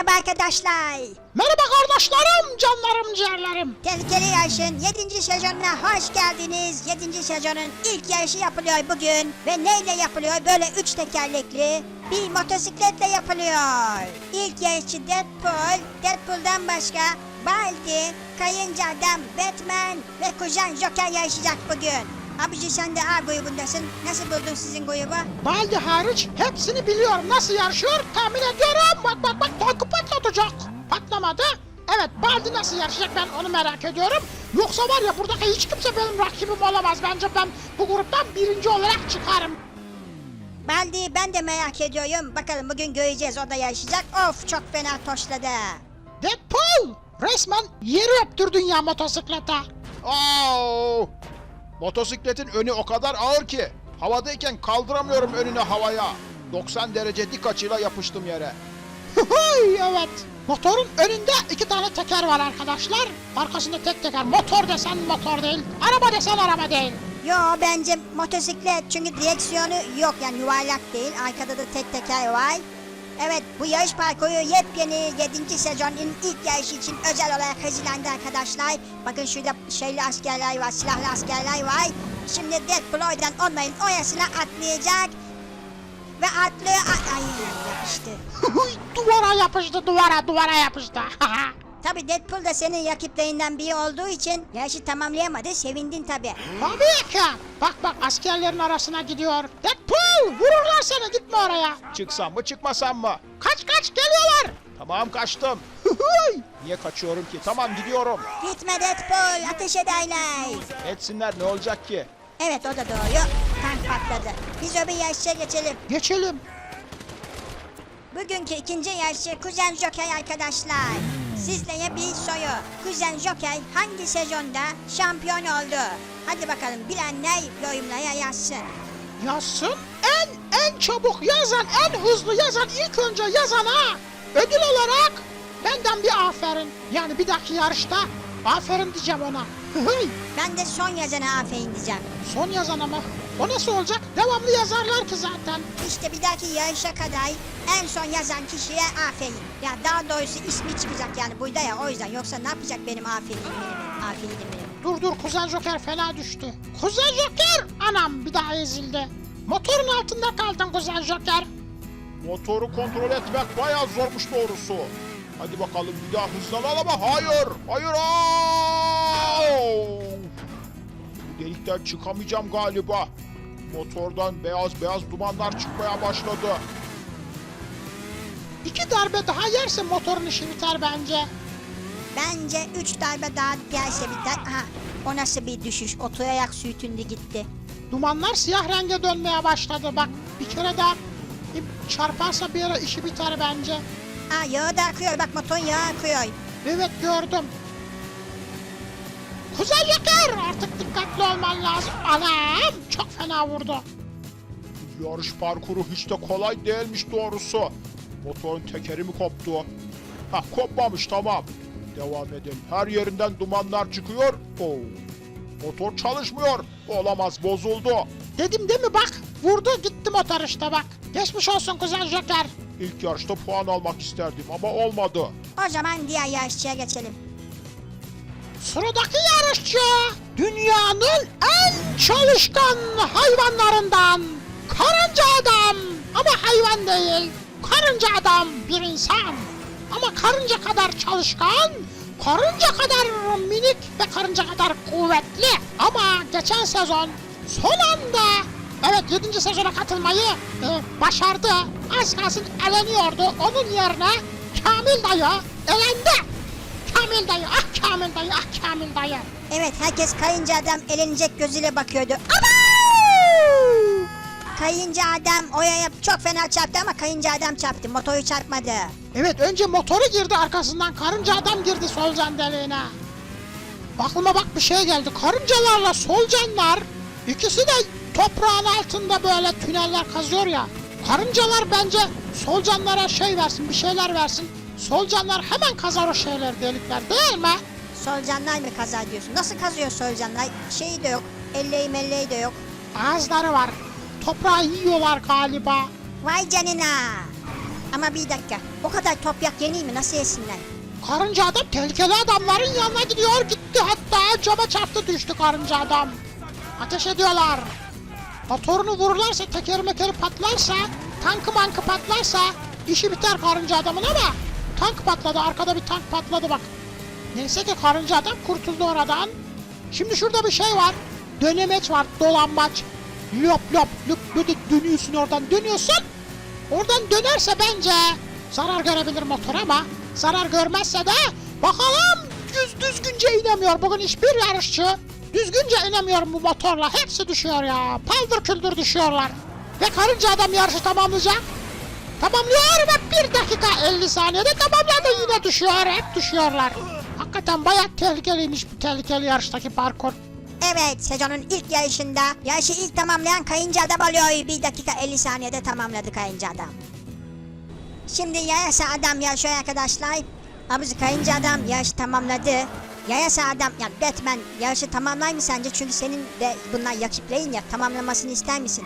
Merhaba arkadaşlar. Merhaba kardeşlerim, canlarım, ciğerlerim. Tehlikeli Yarış'ın 7. sezonuna hoş geldiniz. 7. sezonun ilk yarışı yapılıyor bugün. Ve neyle yapılıyor? Böyle üç tekerlekli bir motosikletle yapılıyor. İlk yarışçı Deadpool, Deadpool'dan başka Baldi, Kayınca Adam, Batman ve Kuzen Joker yarışacak bugün. Abici sen de A grubundasın. Nasıl buldun sizin grubu? Baldi hariç hepsini biliyorum. Nasıl yarışıyor tahmin ediyorum. Bak bak bak tankı patlatacak. Patlamadı. Evet Baldi nasıl yarışacak ben onu merak ediyorum. Yoksa var ya buradaki hiç kimse benim rakibim olamaz. Bence ben bu gruptan birinci olarak çıkarım. Baldi ben de merak ediyorum. Bakalım bugün göreceğiz o da yarışacak. Of çok fena toşladı. Deadpool resmen yeri öptürdün ya motosiklete. Aa! Motosikletin önü o kadar ağır ki havadayken kaldıramıyorum önünü havaya. 90 derece dik açıyla yapıştım yere. Evet. Motorun önünde iki tane teker var arkadaşlar. Arkasında tek teker. Motor desen motor değil. Araba desen araba değil. Yo bence motosiklet çünkü direksiyonu yok yani yuvarlak değil. Arkada da tek teker var. Evet bu yarış parkuru yepyeni 7. sezonun ilk yarışı için özel olarak hazırlandı arkadaşlar. Bakın şurada şeyli askerler var, silahlı askerler var. Şimdi Deadpool oradan onların oyasına atlayacak. Ve atlıyor... Ay, yapıştı. Duvara yapıştı duvara duvara yapıştı. Tabi Deadpool da senin rakiplerinden biri olduğu için yarışı tamamlayamadı. Sevindin tabi. Tabii ki. Bak bak askerlerin arasına gidiyor. Deadpool vururlar seni gitme oraya. Çıksam mı çıkmasam mı? Kaç kaç geliyorlar. Tamam kaçtım. Niye kaçıyorum ki? Tamam gidiyorum. Gitme Deadpool ateş ederler. Etsinler ne olacak ki? Evet o da doğru. Tank patladı. Biz öbür yarışa geçelim. Geçelim. Bugünkü ikinci yarışı Kuzen Joker arkadaşlar. Sizlere bir soru. Kuzen Joker hangi sezonda şampiyon oldu? Hadi bakalım bilenler yorumlara yazsın. Yazsın. En en çabuk yazan, en hızlı yazan, ilk önce yazana ödül olarak benden bir aferin. Yani bir dahaki yarışta aferin diyeceğim ona. Ben de son yazana aferin diyeceğim. Son yazan ama. O nasıl olacak? Devamlı yazarlar ki zaten. İşte bir dahaki yarışa kadar en son yazan kişiye aferin. Ya daha doğrusu ismi çıkacak yani burada ya o yüzden. Yoksa ne yapacak benim aferinim benim, aferinim benim. Dur dur Kuzen Joker fena düştü. Kuzen Joker! Anam bir daha ezildi. Motorun altında kaldın Kuzen Joker. Motoru kontrol etmek bayağı zormuş doğrusu. Hadi bakalım bir daha hızlanalım ama hayır. Hayır. Aa! Bu delikten çıkamayacağım galiba. Motordan beyaz beyaz dumanlar çıkmaya başladı. İki darbe daha yerse motorun işi biter bence. Bence üç darbe daha gelse biter. Aha o nasıl bir düşüş? Oturarak sürtündü gitti. Dumanlar siyah renge dönmeye başladı bak. Bir kere daha bir çarparsa bir yere işi biter bence. Aa yağı da akıyor bak motorun yağı akıyor. Evet gördüm. Kuzen Joker artık dikkatli olman lazım. Anam çok fena vurdu. Yarış parkuru hiç de kolay değilmiş doğrusu. Motorun tekeri mi koptu? Ha kopmamış tamam. Devam edelim. Her yerinden dumanlar çıkıyor. Oo. Motor çalışmıyor. Olamaz bozuldu. Dedim değil mi bak vurdu gitti motor işte bak. Geçmiş olsun Kuzen Joker. İlk yarışta puan almak isterdim ama olmadı. O zaman diğer yarışçıya geçelim. Sıradaki yarışçı dünyanın en çalışkan hayvanlarından. Karınca adam. Ama hayvan değil karınca adam bir insan. Ama karınca kadar çalışkan karınca kadar minik ve karınca kadar kuvvetli. Ama geçen sezon son anda evet 7. sezona katılmayı e, başardı. Az kalsın eleniyordu. Onun yerine Kamil dayı elendi Kamil dayı, ah Kamil dayı, ah Kamil dayı. Evet herkes kayınca adam elenecek gözüyle bakıyordu. Abau! Kayınca adam oyaya çok fena çarptı ama kayınca adam çarptı. Motoru çarpmadı. Evet önce motoru girdi arkasından karınca adam girdi solucan deliğine. Aklıma bak bir şey geldi. Karıncalarla solucanlar ikisi de toprağın altında böyle tüneller kazıyor ya. Karıncalar bence solucanlara şey versin bir şeyler versin. Solucanlar hemen kazar o şeyler delikler değil mi? Solucanlar mı kazar diyorsun? Nasıl kazıyor solucanlar? Şeyi de yok. Elleği melleği de yok. Ağızları var. Toprağı yiyorlar galiba. Vay canına. Ama bir dakika. O kadar toprak yeniyim mi? Nasıl yesinler? Karınca adam tehlikeli adamların yanına gidiyor gitti hatta cama çarptı düştü karınca adam. Ateş ediyorlar. Motorunu vururlarsa teker mekeri patlarsa tankı mankı patlarsa işi biter karınca adamın ama tank patladı arkada bir tank patladı bak. Neyse ki karınca adam kurtuldu oradan. Şimdi şurada bir şey var. Dönemeç var dolanmaç. Lop lop lüp lüp dönüyorsun oradan dönüyorsun. Oradan dönerse bence zarar görebilir motor ama zarar görmezse de bakalım düz düzgünce inemiyor. Bugün hiçbir yarışçı düzgünce inemiyor bu motorla. Hepsi düşüyor ya. Paldır küldür düşüyorlar. Ve karınca adam yarışı tamamlayacak. Tamamlıyor ve 1 dakika 50 saniyede tamamladı yine düşüyor. Hep düşüyorlar. Hakikaten bayağı tehlikeliymiş bu tehlikeli yarıştaki parkur. Evet sezonun ilk yarışında yarışı ilk tamamlayan kayınca adam oluyor. 1 dakika 50 saniyede tamamladı kayınca adam. Şimdi yayasa adam yarışıyor arkadaşlar. Abuzi kayınca adam yarışı tamamladı. Yayasa adam yani Batman yarışı tamamlar mı sence? Çünkü senin de bunlar rakiplerin ya tamamlamasını ister misin?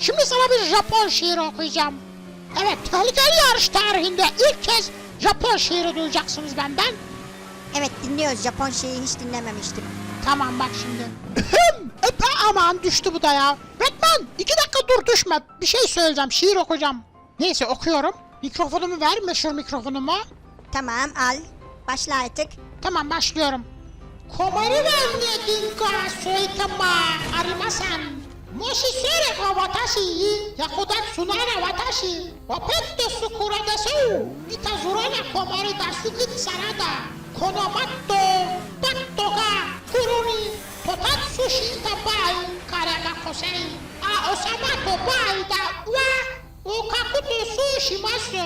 Şimdi sana bir Japon şiiri okuyacağım. Evet, tehlikeli yarış tarihinde ilk kez Japon şiiri duyacaksınız benden. Evet dinliyoruz Japon şeyi hiç dinlememiştim. Tamam bak şimdi. Epe aman düştü bu da ya. Batman iki dakika dur düşme. Bir şey söyleyeceğim, şiir okuyacağım. Neyse okuyorum. Mikrofonumu ver, meşhur mikrofonumu. Tamam al. Başla artık. Tamam başlıyorum. Komari ne ginka soitama arimasan. Moshi sere ka watashi yakuda tsunara watashi. Wapetto sukura desu. Itazurana komari da sugit sarada. Konomatto patto ga kuruni. Totatsu shita bai karaga kosei. A osama to bai da wa. Okakuto su shimasu.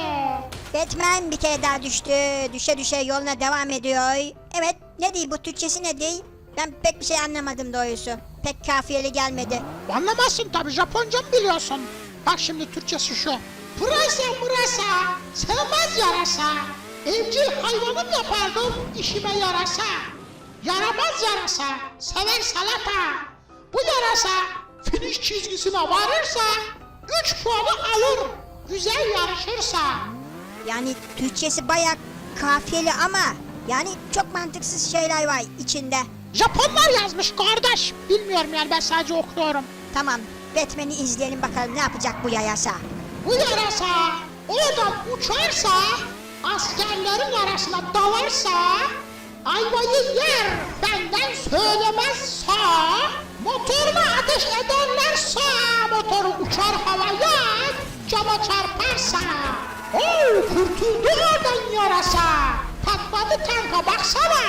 Batman bir kere daha düştü. Düşe düşe yoluna devam ediyor. Evet ne değil bu Türkçesi ne değil? Ben pek bir şey anlamadım doğrusu. Pek kafiyeli gelmedi. Anlamazsın tabi Japonca mı biliyorsun? Bak şimdi Türkçesi şu. Pırasa mırasa, sevmez yarasa. Evcil hayvanım yapardım işime yarasa. Yaramaz yarasa, sever salata. Bu yarasa finish çizgisine varırsa 3 puanı alır. Güzel yarışırsa. Yani Türkçesi bayağı kafiyeli ama yani çok mantıksız şeyler var içinde. Japonlar yazmış kardeş. Bilmiyorum yani ben sadece okuyorum. Tamam Batman'i izleyelim bakalım ne yapacak bu yayasa. Bu yarasa oradan uçarsa, askerlerin arasına dalarsa, ayvayı yer benden söylemez sağ, motorunu ateş ederlerse, motoru uçar havaya, cama çarparsa. Oo kurtuldu oradan yarasa, patladı tanka baksana,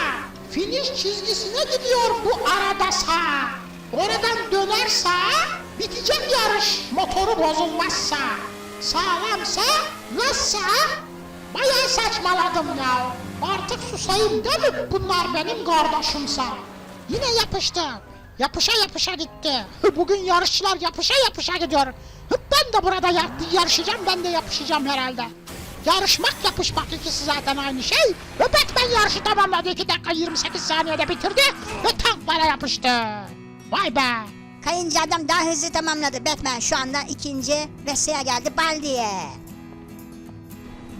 finish çizgisine gidiyor bu arada sağ. Oradan dönerse bitecek yarış motoru bozulmazsa. Sağlamsa nasılsa bayağı saçmaladım ya. Artık susayım değil mi bunlar benim kardeşimse. Yine yapıştı. Yapışa yapışa gitti. Bugün yarışçılar yapışa yapışa gidiyor. Ben de burada ya- yarışacağım ben de yapışacağım herhalde. Yarışmak yapışmak ikisi zaten aynı şey. Ve Batman yarışı tamamladı 2 dakika 28 saniyede bitirdi ve tanklara yapıştı. Vay be. Kayınca adam daha hızlı tamamladı. Batman şu anda ikinci ve sıra geldi Baldi'ye.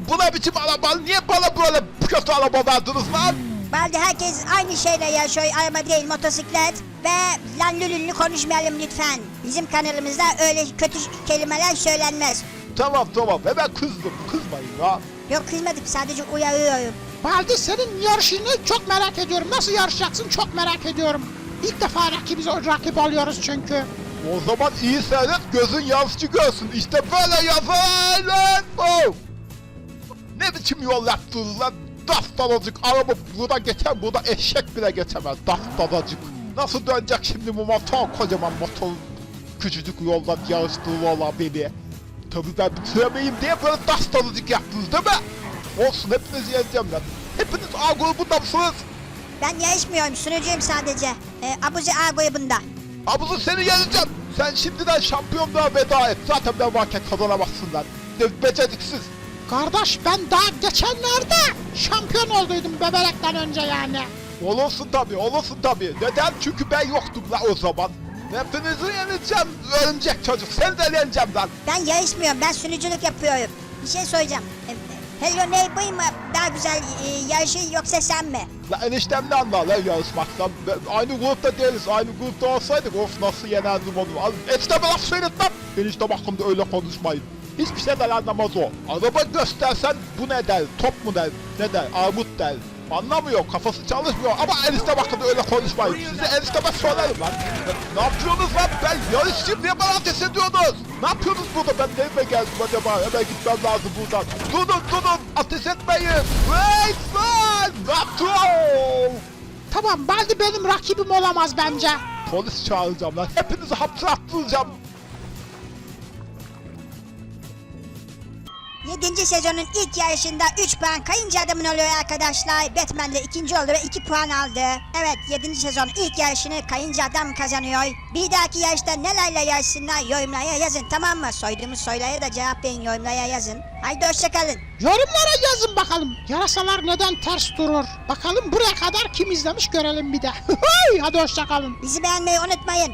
Bu ne biçim araba? Niye bana böyle kötü araba verdiniz lan? Baldi herkes aynı şeyle yaşıyor. Araba değil motosiklet. Ve lan lülünlü konuşmayalım lütfen. Bizim kanalımızda öyle kötü kelimeler söylenmez. Tamam tamam hemen kızdım. Kızmayın ya. Yok kızmadık sadece uyarıyorum. Baldi senin yarışını çok merak ediyorum. Nasıl yarışacaksın çok merak ediyorum. İlk defa rakibiz rakip oluyoruz çünkü. O zaman iyi seyret gözün yansıcı görsün. İşte böyle yazar. Oh. Ne biçim yol yaptınız lan? Daftalacık araba burada geçer burada eşek bile geçemez. Daftalacık. Nasıl dönecek şimdi bu motor kocaman motor küçücük yoldan yarıştığı valla beni. Tabii ben bitiremeyim diye böyle daftalacık yaptınız değil mi? Olsun hepinizi yeneceğim lan. Hepiniz A grubunda mısınız? Ben yarışmıyorum sunucuyum sadece. Ee, Abuzi A grubunda. Abuzu seni yeneceğim. Sen şimdiden şampiyonluğa veda et. Zaten ben varken kazanamazsın lan. Beceriksiz. Kardeş ben daha geçenlerde şampiyon olduydum bebelekten önce yani. Olursun tabii, olursun tabii. Neden? Çünkü ben yoktum la o zaman. Hepinizi yeneceğim örümcek çocuk. Seni de yeneceğim lan. Ben yarışmıyorum ben sunuculuk yapıyorum. bir şey söyleyeceğim. E, Hello Neighbor mı daha güzel e, yarışı yoksa sen mi? La eniştem ne anlar lan yarışmaktan? Ben- Aynı grupta değiliz. Aynı grupta olsaydık of nasıl yenerdim onu. Al, Enişteme laf söyletmem. Eniştem hakkında öyle konuşmayın. Hiçbir şeyden anlamaz o. Araba göstersen bu ne der? Top mu der? Ne der? Armut der. Anlamıyor, kafası çalışmıyor ama eniştem hakkında öyle konuşmayın. Size enişteme söylerim lan. Ne yapıyorsunuz lan? Ben yarışçıyım diye bana ateş ediyorsunuz. Ne yapıyorsunuz burada? Ben nereye geldim acaba? Hemen gitmem lazım buradan. Durun durun, ateş etmeyin. Wait lan! Ne yapıyorsun? Tamam Baldi benim rakibim olamaz bence. Polis çağıracağım lan. Hepinizi hapse attıracağım. 7. sezonun ilk yarışında 3 puan kayınca adamın oluyor arkadaşlar. Batman de ikinci oldu ve 2 puan aldı. Evet 7. sezon ilk yarışını kayınca adam kazanıyor. Bir dahaki yarışta nelerle yarışsınlar yorumlara yazın tamam mı? Soyduğumuz soylara da cevap verin yorumlara yazın. Haydi hoşçakalın. Yorumlara yazın bakalım. Yarasalar neden ters durur? Bakalım buraya kadar kim izlemiş görelim bir de. Hadi hoşçakalın. Bizi beğenmeyi unutmayın.